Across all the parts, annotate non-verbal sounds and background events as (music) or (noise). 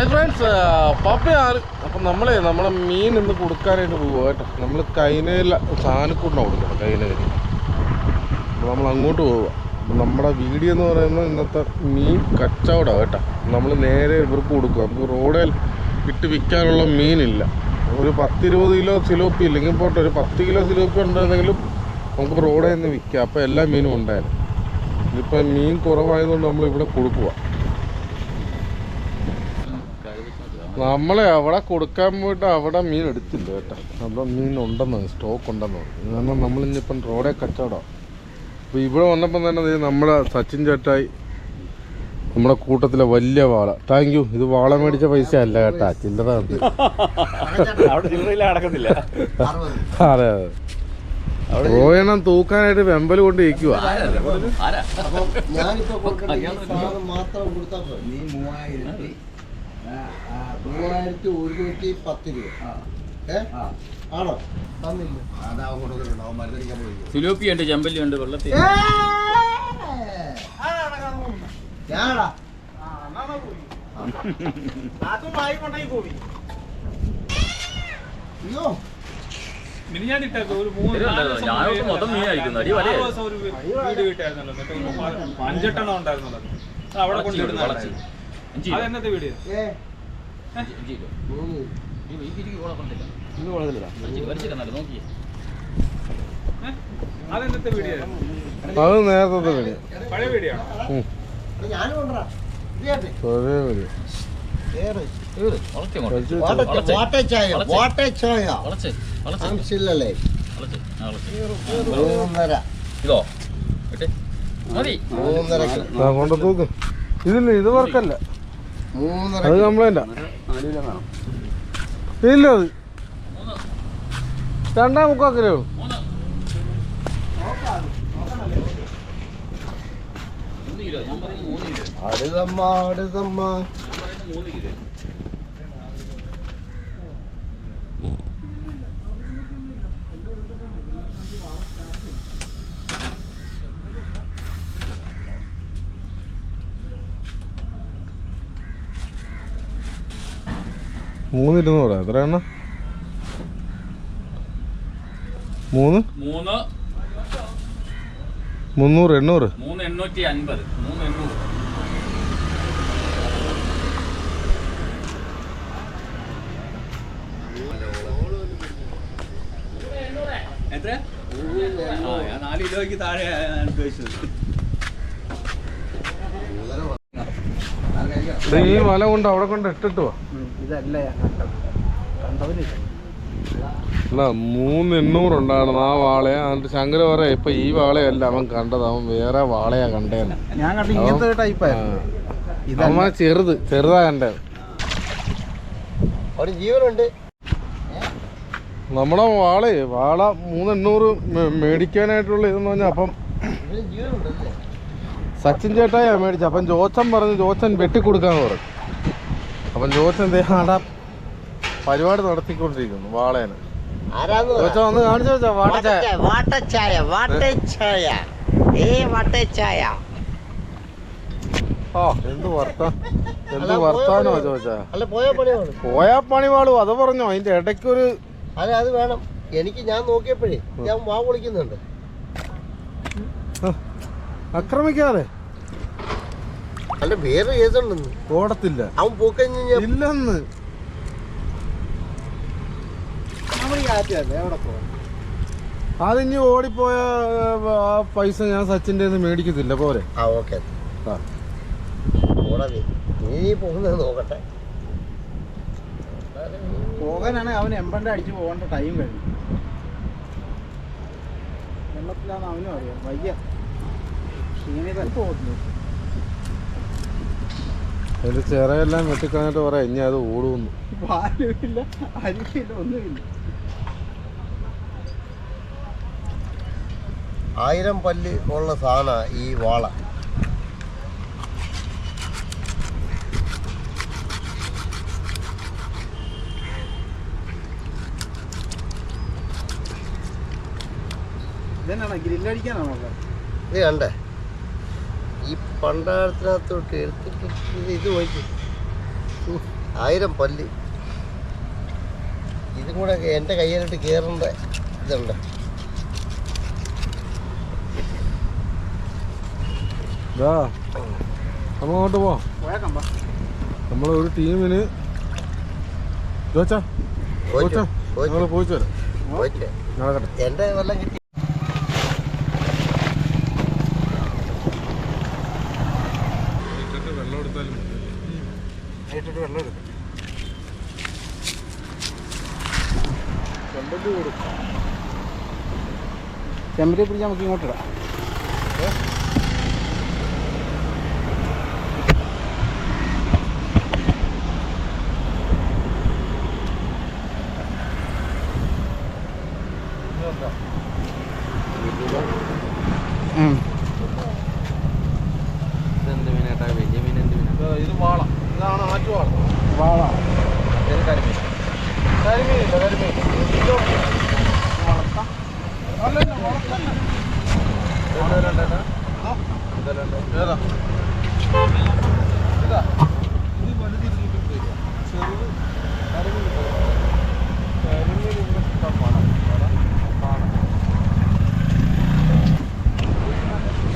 Hi friends പപ്പയാണ് അപ്പം നമ്മളെ നമ്മളെ മീൻ ഇന്ന് കൊടുക്കാനായിട്ട് പോകുക കേട്ടോ. നമ്മൾ കൈനയിൽ സാധനക്കൂട്ടിനാണ് കൊടുക്കണം കൈനയിൽ അപ്പോൾ നമ്മൾ അങ്ങോട്ട് പോവുക അപ്പം നമ്മുടെ വീഡിയോ എന്ന് പറയുന്നത് ഇന്നത്തെ മീൻ കച്ചവടമാണ് കേട്ടോ. നമ്മൾ നേരെ ഇവർക്ക് കൊടുക്കുക നമുക്ക് റോഡിൽ ഇട്ട് വിൽക്കാനുള്ള മീനില്ല. ഒരു പത്തിരുപത് കിലോ സിലോപ്പി ഇല്ലെങ്കിൽ പോട്ടെ ഒരു പത്ത് കിലോ സിലോപ്പി ഉണ്ടായിരുന്നെങ്കിലും നമുക്ക് റോഡിൽ നിന്ന് വിൽക്കാം അപ്പോൾ എല്ലാ മീനും ഉണ്ടായിരുന്നു ഇതിപ്പോൾ മീൻ കുറവായതുകൊണ്ട് നമ്മൾ ഇവിടെ കൊടുക്കുക നമ്മളെ അവിടെ കൊടുക്കാൻ പോയിട്ട് അവിടെ മീൻ എടുത്തില്ല കേട്ടോ. അവിടെ മീൻ ഉണ്ടെന്ന് സ്റ്റോക്ക് ഉണ്ടെന്ന് പറഞ്ഞു. കാരണം നമ്മളിന്നിപ്പം റോഡേ കച്ചവടം. അപ്പോൾ ഇവിടെ വന്നപ്പം തന്നെ നമ്മുടെ സച്ചിൻ ചേട്ടായി നമ്മുടെ കൂട്ടത്തിലെ വലിയ വാള. താങ്ക് യു ഇത് വാള മേടിച്ച പൈസ അല്ല കേട്ടാ. ചില്ലറ അതെ അതെ. റോയണം തൂക്കാനായിട്ട് വെമ്പൽ കൊണ്ട് ഇരിക്കുക അപ്പം ഞാനിപ്പോ മാത്രം കൊടുത്താൽ നീ മൂവായിരത്തി മൂവായിരത്തി ഒരുന്നൂറ്റി പത്ത് രൂപ ഏ ആണോ? തന്നില്ല. അതാ കൊടുക്കുന്നുണ്ടോ അവൻ മരുന്നടിക്കാൻ പോയി. സിലോപ്പി ഉണ്ട് ചെമ്പല്ലി ഉണ്ട് വെള്ളത്തിൽ ഞാടാ അയ്യോ. ഞാനോട്ട് മൊത്തം മീനായിരിക്കുന്നു അടി വലേ അഞ്ചെട്ടെണ്ണം ഉണ്ടായിരുന്നുള്ളത് അത് അവിടെ. അതെന്നത്തെ വീഡിയോ അതെന്നത്തെ വീഡിയോ? അത് നേരത്തെ വരും പഴയ വീഡിയോ ആ തൂക്ക്. ഇതില്ല ഇത് വർക്കല്ല. അത് കംപ്ലൈന്റാ ഇല്ല അത്. രണ്ടാം മുക്കാൽ ഉള്ളൂ അടുതമ്മ അടുതമ്മ. മൂന്ന് കിലോ. മൂന്ന് ഇരുന്നൂറ് എത്ര എണ്ണ മൂന്ന്? മൂന്ന്. മുന്നൂറ് എണ്ണൂറ്. മൂന്ന് എണ്ണൂറ്റി അൻപത്. മൂന്ന് എണ്ണൂറ്. എത്ര? നാല് കിലോയ്ക്ക് താഴെ ഉദ്ദേശിച്ചത്. ഈ വല കൊണ്ട് അവിടെ കൊണ്ട് ഇട്ടിട്ട് കണ്ടത്. അല്ല മൂന്ന് എണ്ണൂറ് ഉണ്ടായിരുന്നു ആ വാളയ എന്നിട്ട് ശങ്കര പറയാ ഇപ്പൊ ഈ വാളയല്ല അവൻ കണ്ടത്. അവൻ വേറെ വാളയാ കണ്ടേന്ന്. അവൻ ചെറുത് ചെറുതാ കണ്ടേ. ഒരു ജീവനുണ്ട്. നമ്മുടെ വാളേ വാള മൂന്നെണ്ണൂറ് മേടിക്കാനായിട്ടുള്ള ഇതെന്ന് പറഞ്ഞാൽ അപ്പം ജീവനുണ്ടല്ലേ? സച്ചിൻ ചേട്ടായാ മേടിച്ചു. അപ്പം ജോച്ചൻ പറഞ്ഞു ജോച്ചൻ വെട്ടിക്കൊടുക്കാന്ന് പറഞ്ഞു. അപ്പം ജോച്ചൻ ദേഹാട പരിപാടി നടത്തിക്കൊണ്ടിരിക്കുന്നു വാളേനെ. ജോച്ചൻ വന്ന് കാണിച്ചു വെച്ചാ വാട്ടച്ചായ വാട്ടച്ചായ വാട്ടച്ചായ. ഏ വാട്ടച്ചായ. ഓ എന്ത് വർത്താ എന്ത് വർത്താനോ ചോദിച്ചാ പോയ പണിയാണ് പോയാ പണി വാളു അത് പറഞ്ഞോ അതിന്റെ ഇടയ്ക്കൊരു അതെ അത് വേണം. എനിക്ക് ഞാൻ നോക്കിയപ്പോഴേ ഞാൻ വാ വിളിക്കുന്നുണ്ട്. ആക്രമിക്കാതെ. അല്ല വേറെ ഏതുണ്ടെന്ന് ഓടത്തില്ല. അവൻ പോക്കഴിഞ്ഞ ഇല്ലെന്ന്. അതിഞ്ഞ് ഓടിപ്പോയ ആ പൈസ ഞാൻ സച്ചിന്റെ മേടിക്കത്തില്ല. പോരെ. ആ ഓക്കെ. ആ. ഓടാ നീ. പോകുന്നത് നോക്കട്ടെ. പോകാനാണ് അവൻ എമ്പണ്ട അടിച്ച് പോകേണ്ട ടൈം കഴിഞ്ഞു. എണ്ണത്തിലാണ് അവനും അറിയാം. വയ്യ. അതിന്റെ ചിറയെല്ലാം വെട്ടിക്കളഞ്ഞിട്ട് പറയാം ഇനി അത് ഓടുമെന്ന്. പാലുമില്ല അരിക്കില്ല ഒന്നുമില്ല. ആയിരം പല്ല് ഉള്ള സാധന ഈ വാള. ഇതെന്നാണ് ഗ്രില്ലടിക്കാനാണോ ഇത് കണ്ടേ? പണ്ടാരത്തിനകത്തോട്ട് എടുത്തിട്ട് ഇത് നോക്കി ആയിരം പല്ലി. ഇതും കൂടെ എന്റെ കയ്യിലിട്ട് കയറേണ്ട ഇതുണ്ട്. അങ്ങോട്ട് പോ. നമ്മളെ ഒരു ടീമിന് ചോച്ചാ ചോച്ചാ എന്റെ വെള്ളം കിട്ടി. ചെമ്പരി പിടിച്ച് നമുക്ക് ഇങ്ങോട്ടിടാം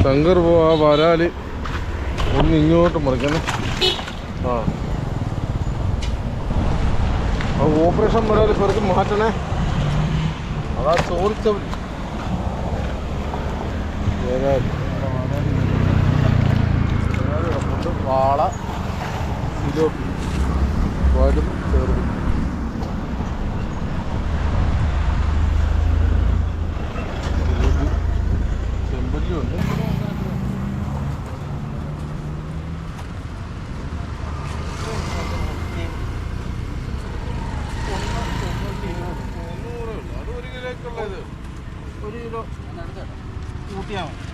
ശങ്കർ പോവാ വരാൽ. ഒന്ന് ഇങ്ങോട്ട് മറിക്കണം. ആ. ഓപ്പറേഷൻ വരാൽ പെറുത്ത് മാറ്റണേ. അതാ ചോദിച്ചവര്. ഇരുപതിനായിരം വാള സിലോപ്പി വരും ചെറുതും ചെമ്പല്ലുണ്ട് ഒരു കിലോ ഊട്ടിയാൽ മതി.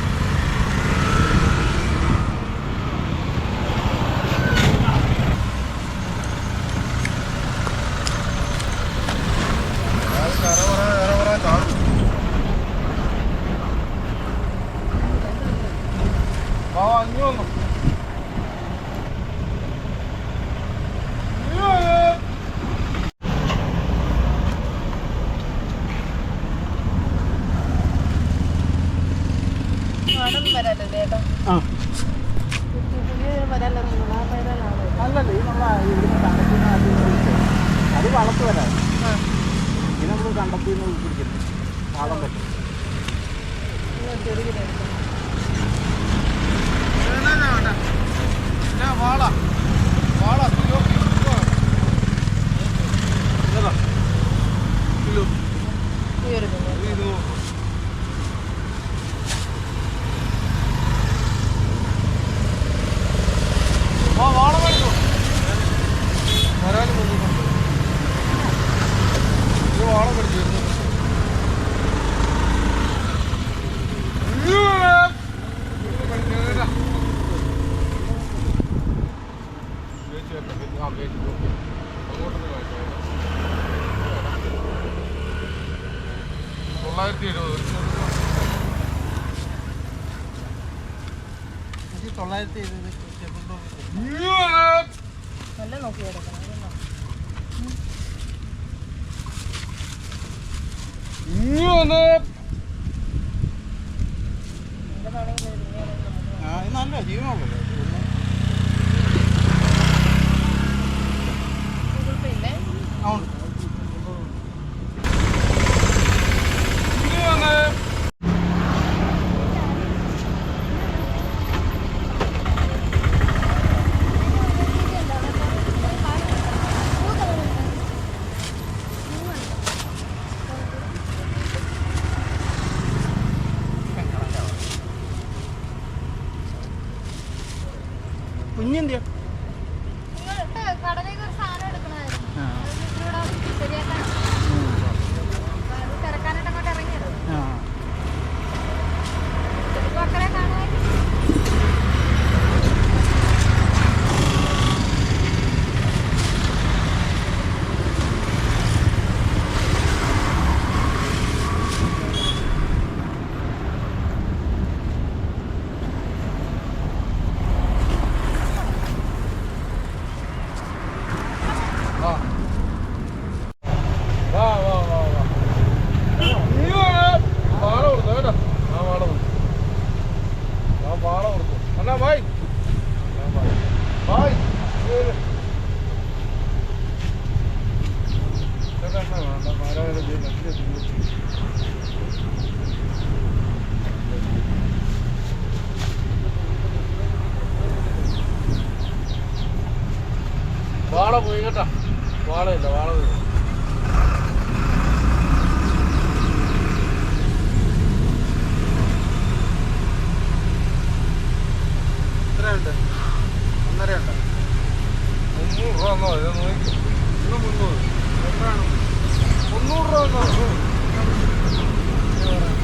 കണ്ടെത്തി നിന്ന് പിടിക്കുന്നത് പാടം പറ്റും വാള വാള കിലോ മാറ്റി കിടക്കണം വാള പോയി കേട്ടാ. വാളയില്ല വാള പോയി. എത്രയുണ്ട്? ഒന്നര ഉണ്ട് മുന്നൂറ് രൂപ എന്നോ ഇത് നോക്കി. ഇന്ന് മുന്നൂറ്. എത്രയാണ്? മുന്നൂറ് രൂപ എന്നോ ഒന്ന്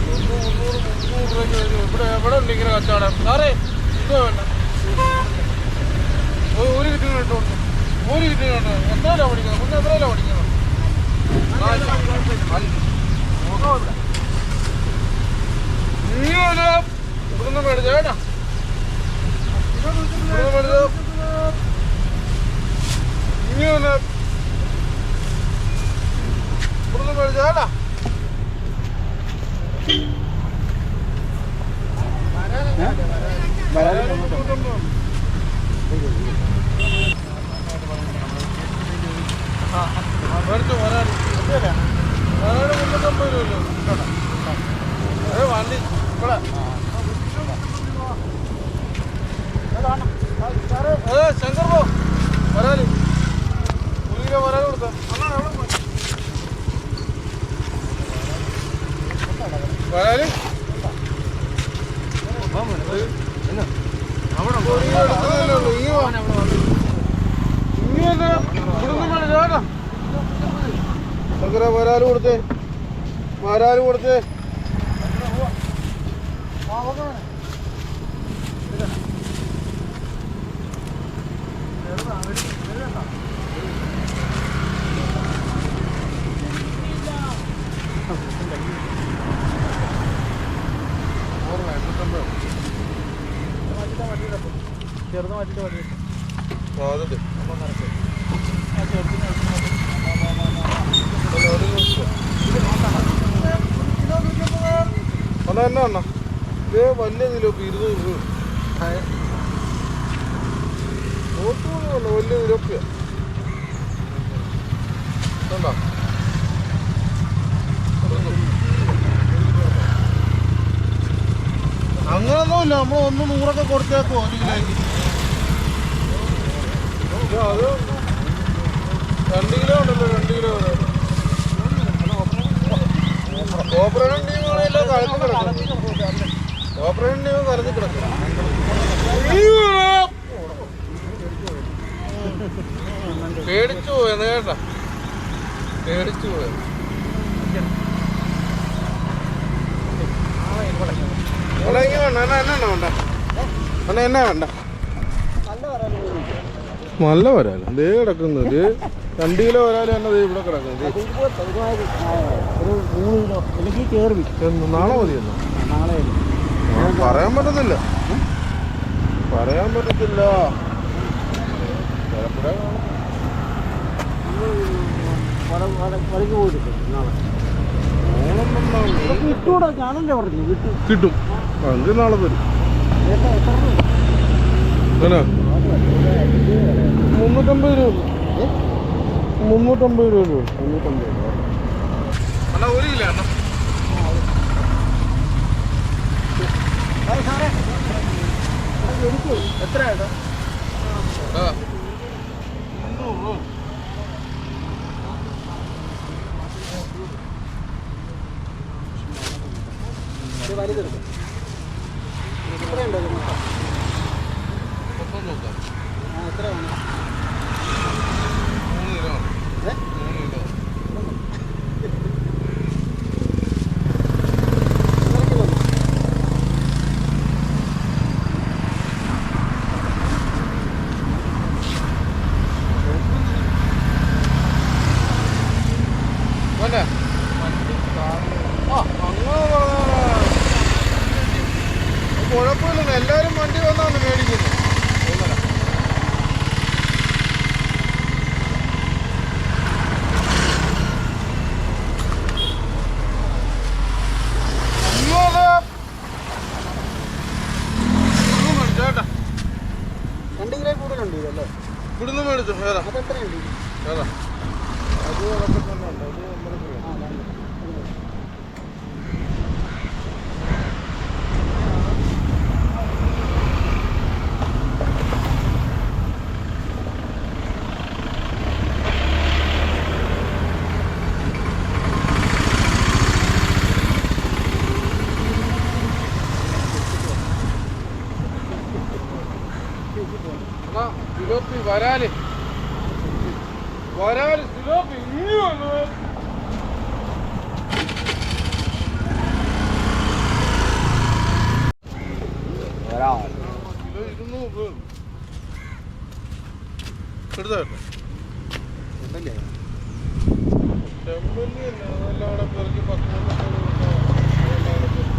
മുന്നൂറ് മുന്നൂറ് രൂപയ്ക്ക് വരും ഇവിടെ എവിടെ ഉണ്ട് ഇങ്ങനെ കച്ചവടം സാറേ ഇതോ വേണ്ട. ഒരു ഒരു കിറ്റിന് കേട്ടോ ഒരു കിട്ടിയിട്ടുണ്ട് കേട്ടോ എത്ര രൂപ പഠിക്കുന്നത് മുന്നേ എത്ര രൂപ പഠിക്കുന്നത് നീ ഒരു ഇവിടുന്ന് മേടിച്ച കേട്ടാ. ഇവിടുന്ന് മേടിച്ച. ഇങ്ങനെ ഇവിടുന്ന് മേടിച്ച കേട്ടാ. മേടിച്ചു വരാൻ വരാൻ മുന്നൂറ്റമ്പത് രൂപയല്ലോ ഏ വണ്ടി. ഇവിടെ. ഏ ശങ്കർ പോ. വരാൽ ഒരു കിലോ വരാൽ കൊടുത്ത വരാൽ അവിടെ ഒരു ശങ്കര വരാൽ കൊടുത്തേ. വരാൽ കൊടുത്തേ. ചെറുത് മാറ്റിട്ട് മതി ആ, അതുണ്ട്. ആ ചെറുതിന് അല്ല, ഒരു നിമിഷം. അണ്ണാ എന്നാ അണ്ണാ ഇത് വലിയ നിലോപ്പ് ഇരുന്നൂറ് രൂപ നോക്കുന്നുണ്ട് വലിയ നിലോപ്പിയ കണ്ടോ അങ്ങനൊന്നുമില്ല നമ്മൾ ഒന്ന് അത് രണ്ട് കിലോ ഉണ്ടല്ലോ രണ്ട് കിലോ ഓപ്പറേഷൻ ടീമുകളെല്ലാം കലഞ്ഞു കിടക്കും ഓപ്പറേഷൻ ടീം കലഞ്ഞു കിടക്കും പേടിച്ചു പോയെന്ന് കേട്ടാ. പേടിച്ചു പോയത് ഇവിടെ ഇങ്ങ് വേണ്ട എന്നാ എന്നാ വേണ്ട എന്നാ വേണ്ട? നല്ല വരാൽ. ദേ കിടക്കുന്നത് ദേ. രണ്ട് കിലോ വരാൽ തന്നെ ദേ ഇവിടെ കിടക്കുന്നു ദേ. ഒരു മൂന്ന് കിലോ അല്ലെങ്കിൽ ചേർവി എന്ന് നാളെ മതിയല്ലോ പറയാൻ പറ്റുന്നില്ല പറയാൻ പറ്റത്തില്ല കിട്ടും. നാളെ തരും എത്ര എത്ര രൂപ? എന്നാ മുന്നൂറ്റമ്പത് രൂപ. മുന്നൂറ്റമ്പത് രൂപ മുന്നൂറ്റമ്പത് രൂപ. അല്ല ഒരു കിലോ സാറേ. എത്ര ഏട്ടാ ആ മുന്നൂറ് രൂപ വലുതെടുക്കും എത്രയുണ്ടോ മൊത്തം നോക്കാം എല്ലാവരും വണ്ടി വന്നാണ് മേടിക്കുന്നത് ഒന്നര. അയ്യോ, ദേ. ഇവിടുന്ന് മേടിച്ചോ കേട്ടോ. രണ്ട് കിലോ കൂടുതലുണ്ട് ഇതല്ലേ ഇവിടുന്ന് മേടിച്ചു ഏതാ അതെത്രയുണ്ട് ഏതാ അത് അതൊക്കെ തന്നെ ഉണ്ട് അത് ഒന്നര കിലോ ആ രണ്ട് എന്നാ സിലോപ്പി വരാൽ വരാൽ സിലോപ്പി ഇനി വന്നു കിലോ ഇരുന്നൂറ് രൂപ എടുത്തോ കേട്ടോ ഉണ്ടല്ലേ ചെമ്പല്ലി തന്നെ അതെല്ലാം അവിടെ പെറുക്കി പത്ത് മുന്നൂറ് രൂപ അതെല്ലാം അവിടെ പെറുക്കി.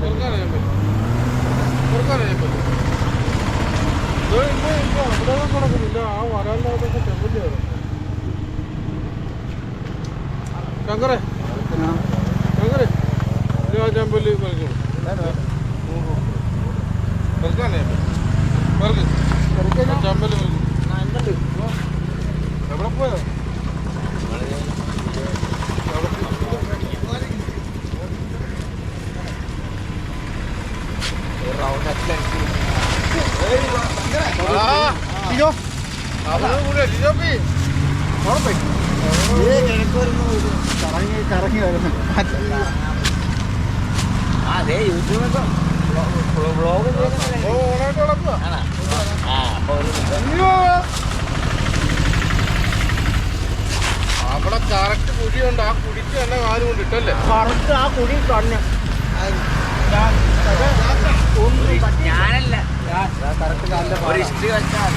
പെറുക്കാനാ ഞാൻ പറ്റും പെറുക്കാനാ ഞാൻ പറ്റും ഇത് ഇല്ല, ഇല്ല, അവിടെ ഒന്നും കിടക്കുന്നില്ല ആ വരാന്റെ അകത്തൊക്കെ ചെമ്പല്ലിയാണ് ആ ചെമ്പല്ലി പെറുക്കണം പെറുക്കാനേ പെറുക്ക് ആ ചെമ്പല്ലി പെറുക്കും എവിടെ പോയോ? അയ്യോ കറങ്ങി ഇതേ കിഴക്ക് വരുന്ന ഒരു വരുന്നു ഒരു അവിടെ കറക്റ്റ് കുഴിയുണ്ട് ആ കുടിക്ക് തന്നെ കാലും കൊണ്ട് ഇട്ടല്ലേ കറക്റ്റ് ആ കുഴി തന്നെ ഞാനല്ല കറക്റ്റ് കാലിന്റെ ഒരു ഹിസ്റ്ററി വെച്ചാൽ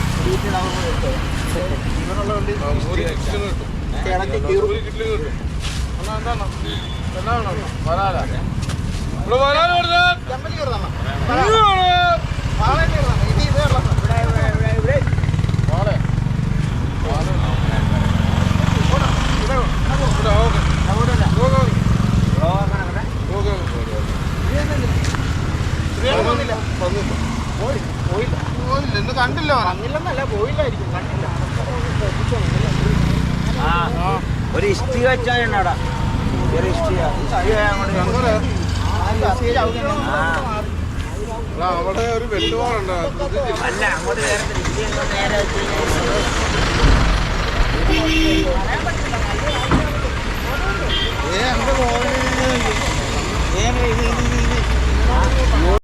പോയില്ല പോയില്ല ഇന്ന് കണ്ടില്ല. കണ്ടില്ലെന്നല്ല പോയില്ലായിരിക്കും. കണ്ടില്ല. ഒരു ഇഷ്ടിക വെച്ചാൽ അവിടെ ഒരു എടാ, അവിടെ ഒരു വെട്ടുവാളുണ്ട് അത് അല്ല അങ്ങോട്ട് നേരെ ഏ എന്റെ മോനെ ഏ ഇത് ഇത് ഇത് ഇത്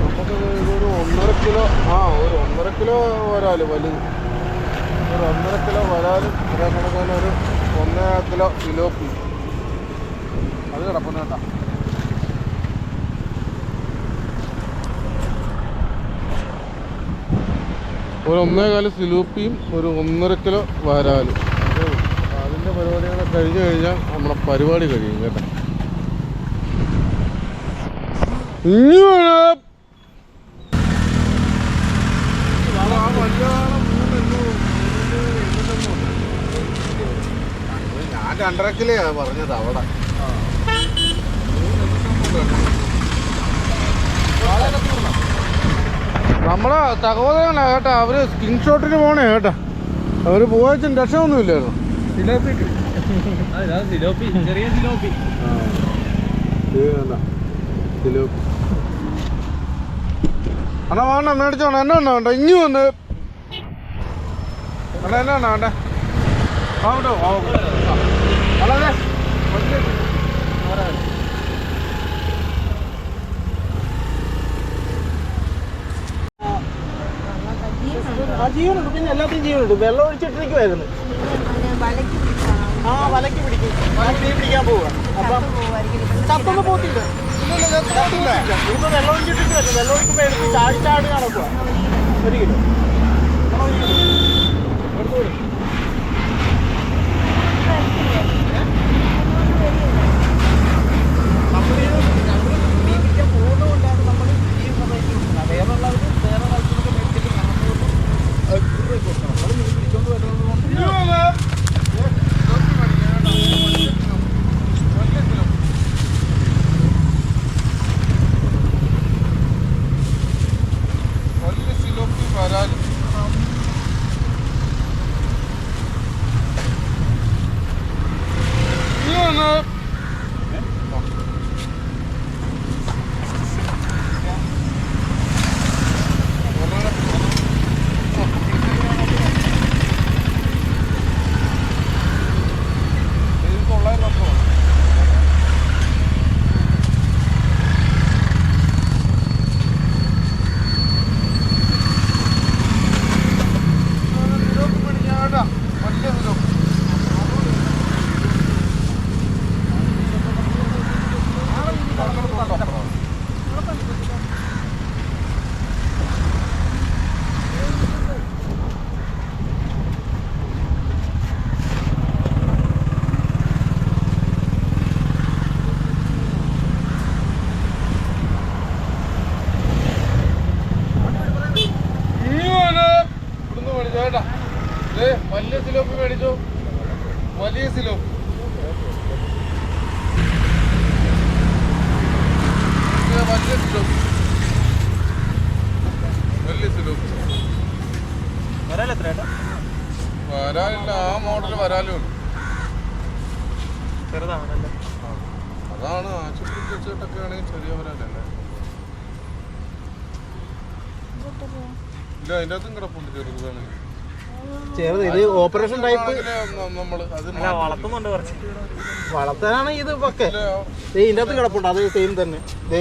നമുക്ക് ഇതൊരു ഒന്നര കിലോ ആ ഒരു ഒന്നര കിലോ വരാൽ വലുത് ഒരു ഒന്നര കിലോ വരാലും അതേ കണക്കാൻ ഒരു ഒന്നര കിലോ കിലോപ്പി അത് കിടപ്പുന്ന കേട്ടാ. ഒരു ഒന്നേകാൽ സിലൂപ്പിയും ഒരു ഒന്നര കിലോ വരാലും. അതിന്റെ പരിപാടികളെ കഴിഞ്ഞു കഴിഞ്ഞാൽ നമ്മുടെ പരിപാടി കഴിയും കേട്ടോ. ഇനി വേണം ആ വലിയ വാള മൂന്ന് എണ്ണൂറ്, മൂന്ന് എണ്ണൂറ്റമ്പത്. ഞാൻ രണ്ടര കിലോ പറഞ്ഞത് അവിടെ. നമ്മളെ തകവതയാണ് കേട്ടോ. അവർ സ്ക്രീൻഷോട്ടിന് പോണേ കേട്ടോ. അവർ പോയച്ചും രക്ഷമൊന്നും ഇല്ലായിരുന്നു അണ്ണാ വേണ്ട മേടിച്ചോണ എന്നാ ഉണ്ടോ വേണ്ട. ഇനി വന്ന്. അണ്ണാ എന്നാ വേണ്ട. വേണ്ടേ അല്ലാതെ ആ ജീവനുണ്ട് പിന്നെ എല്ലാത്തിനും ജീവനുണ്ട്. വെള്ളം ഒഴിച്ചിട്ടിരിക്കുമായിരുന്നു ആ വലയ്ക്ക് പിടിക്കും. മീൻ പിടിക്കാൻ പോവുക അപ്പം ചത്തൊന്നും പോത്തില്ല ഇതിപ്പോ വെള്ളം ഒഴിച്ചിട്ടിട്ട് വരും വെള്ളം ഒഴിക്കുമ്പോൾ എടുത്ത് ചാടി ചാടി നടക്കുക ഒരു കിലോ. നമ്മൾ ടൈപ്പ് വളർത്തുന്നുണ്ട് കുറച്ച്. വളർത്താനാണ് ഇത് പക്കെ. ഇതിന്റെ ഇതിന്റെ അകത്ത് കിടപ്പുണ്ട്. അത് സെയിം തന്നെ. ദേ.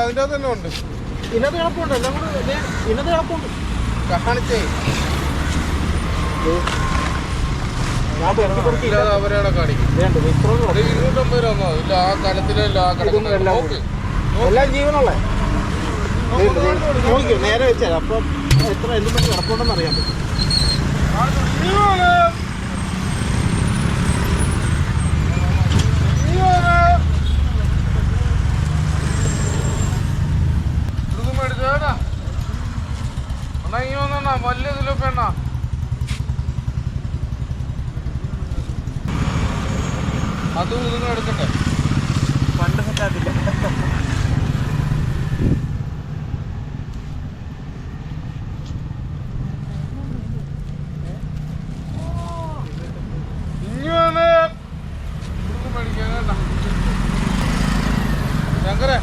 അതിന്റെ അകത്ത് തന്നെ ഉണ്ട്. ഇന്നത്തെ കിടപ്പുണ്ട്. എല്ലാം കൂടെ ഇന്നത്തെ കിടപ്പുണ്ട്. കാണിച്ചേ. ഇല്ലാതെ കാണിക്കും ഇരുന്നൂറ്റമ്പത് രൂപ ഇല്ല ആ എല്ലാം ജീവനുള്ള. നേരെ വെച്ചാൽ അപ്പം എത്ര എന്തും പറ്റി കിടപ്പുണ്ടെന്ന് അറിയാൻ പറ്റും. വലിയ സിലോപ്പി എണ്ണ അതും ഇതൊന്നും എടുക്കട്ടെ പണ്ട് സെറ്റാത്തില്ല ഇനിയാണ് ഇവിടുന്ന് മേടിക്കാൻ കേട്ടാ ശങ്കരെ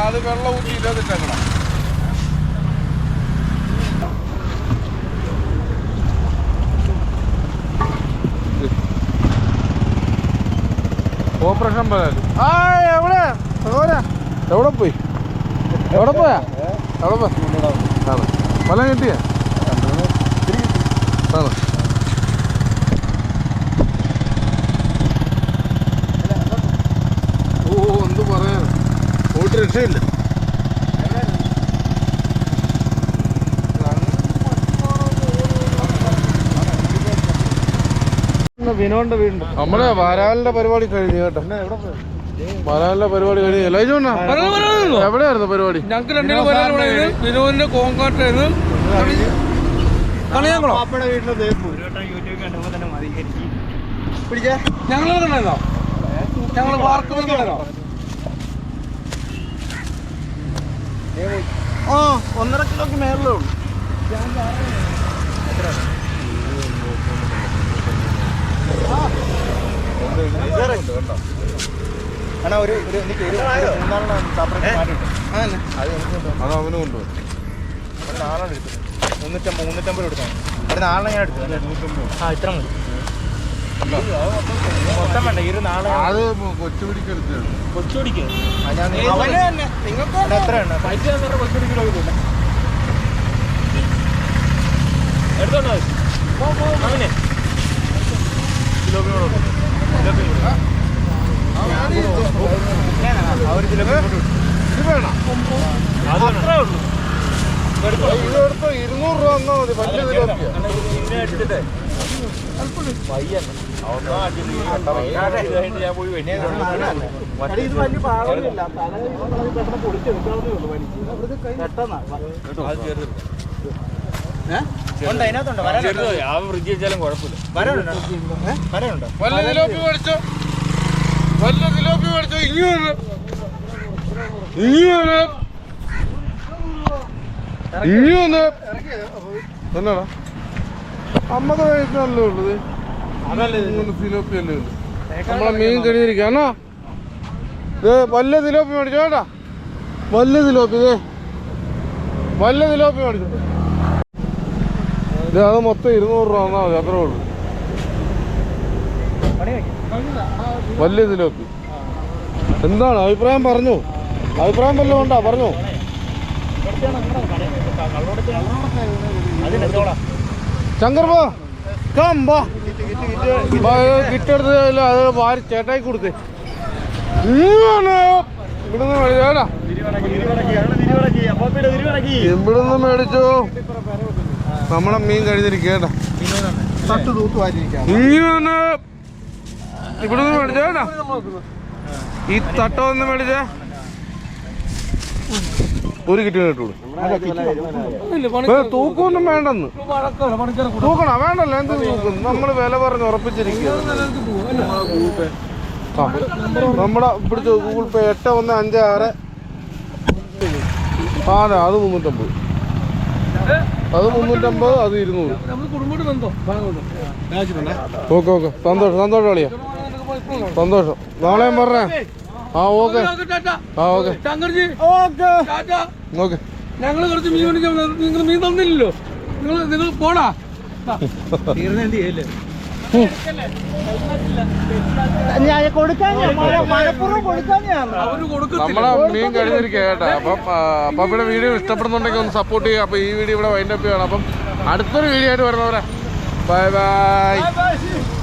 അത് വെള്ളം ഊറ്റി ഇല്ലാതിട്ടേക്കണം പറയാൻ ആ എവിടെ? എവിടെ? എവിടെ പോയി? എവിടെ പോയാ? എവിടെ പോയാ? വല കിട്ടിയ ആണ് ഓ എന്ത് പറയാൻ പോയിട്ട് രക്ഷയില്ല വിനോന്റെ വീടുണ്ട്. നമ്മളെ വരാലിന്റെ പരിപാടി കഴിഞ്ഞു കേട്ടോ. വരാലിന്റെ പരിപാടി കഴിഞ്ഞു. എലൈജോണ്ണ എവിടെയായിരുന്നു പരിപാടി? ഞങ്ങൾക്ക് വിനോദിന്റെ ഞങ്ങൾ കണ്ടോ? ഞങ്ങൾ ആ ഒന്നര കിലോക്ക് മേളിലേ ഉള്ളൂ. അണ്ണാ ഒരു ഒരു എനിക്ക് ഒരു മൂന്നാലെണ്ണം സെപ്പറേറ്റ് മാറ്റിട്ട് അത് അവന് കൊണ്ടുപോകും ഒരു നാലെണ്ണം എടുത്തു മുന്നൂറ്റമ്പത് മുന്നൂറ്റമ്പത് എടുക്കാം ഒരു നാലെണ്ണം ഞാൻ എടുത്തു ആ ഇത്ര മതി മൊത്തം വേണ്ട ഈ ഒരു നാളെ അത് കൊച്ചുപിടിക്കരുത് കൊച്ചുപിടിക്ക് നിങ്ങൾക്ക് എത്ര എണ്ണ പൈസ കൊച്ചുപിടിക്കലോ എടുത്തോണ്ടോ അവനെ ഇതെടുത്ത് ഇരുന്നൂറ് രൂപ തന്നാ മതി വലിയ വലിയ പാടൊന്നുമില്ല തല നമ്മളത് പെട്ടെന്ന് ഉണ്ട് അതിനകത്തുണ്ട്. ഫ്രിഡ്ജ് വെച്ചാലും കുഴപ്പമില്ല. വരവുണ്ടോ വരവുണ്ടോ വല്ല തിലോപ്പി മേടിച്ചോ? വല്ല മേടിച്ചോ? അമ്മത് ഉള്ളത്? അല്ലേ ഉള്ളു നമ്മളെ മീൻ ഇത് വല്ല മേടിച്ചോ വേണ്ട വല്ല തിലോപ്പി ഇതേ വല്ല തിലോപ്പി മേടിച്ചോ. ഇത് അത് മൊത്തം ഇരുന്നൂറ് രൂപ വന്നാൽ മതി അത്രേ ഉള്ളൂ. വലിയ തിലോപ്പി എന്താണ് അഭിപ്രായം? പറഞ്ഞു. അഭിപ്രായം വല്ലതും ഉണ്ടാ? പറഞ്ഞു. ശങ്കർ കാമ്പാ കിട്ടെടുത്ത് അത് വാരി ചേട്ടായി കൊടുത്തേ ഇവിടുന്ന് മേടിച്ചോ ഇവിടുന്ന് മേടിച്ചോ. നമ്മളെ മീൻ കഴിഞ്ഞിരിക്കേട്ടാ തൂത്തുവാരിയിരിക്കാം ഇങ്ങനെ ഇവിടുന്ന് മേടിച്ചേട്ടാ ഈ തട്ട ഒന്ന് മേടിച്ചേ. ഒരു കിറ്റ് കിട്ടുള്ളൂ തൂക്കൊന്നും വേണ്ടെന്ന്. തൂക്കണ വേണ്ടല്ലോ എന്ത് തൂക്കും? നമ്മൾ വില പറഞ്ഞ് ഉറപ്പിച്ചിരിക്കുക നമ്മുടെ ഇവിടുത്തെ ഗൂഗിൾ പേ എട്ട് ഒന്ന് അഞ്ച് ആറ്. ആ അതെ അത് മുന്നൂറ്റമ്പത്. അത് മുന്നൂറ്റമ്പത് അത് ഇരുന്നൂറ്. Okay okay. സന്തോഷം സന്തോഷം കളിയാ സന്തോഷം. നാളെയും പറഞ്ഞേ ആ ഓക്കെ. ആ ഓക്കെ. ഓക്കെ. ഞങ്ങൾ കുറച്ച് മീൻ നിങ്ങൾ മീൻ തന്നില്ലല്ലോ. നിങ്ങൾ നിങ്ങൾ പോടാ. (laughs) നമ്മളെ മീൻ കഴിഞ്ഞിരിക്കുക കേട്ടോ. അപ്പം അപ്പം ഇവിടെ വീഡിയോ ഇഷ്ടപ്പെടുന്നുണ്ടെങ്കിൽ ഒന്ന് സപ്പോർട്ട് ചെയ്യുക. അപ്പം ഈ വീഡിയോ ഇവിടെ വൈൻഡപ്പ് ചെയ്യണം അപ്പം അടുത്തൊരു വീഡിയോ ആയിട്ട് വരുന്നവരെ. Bye bye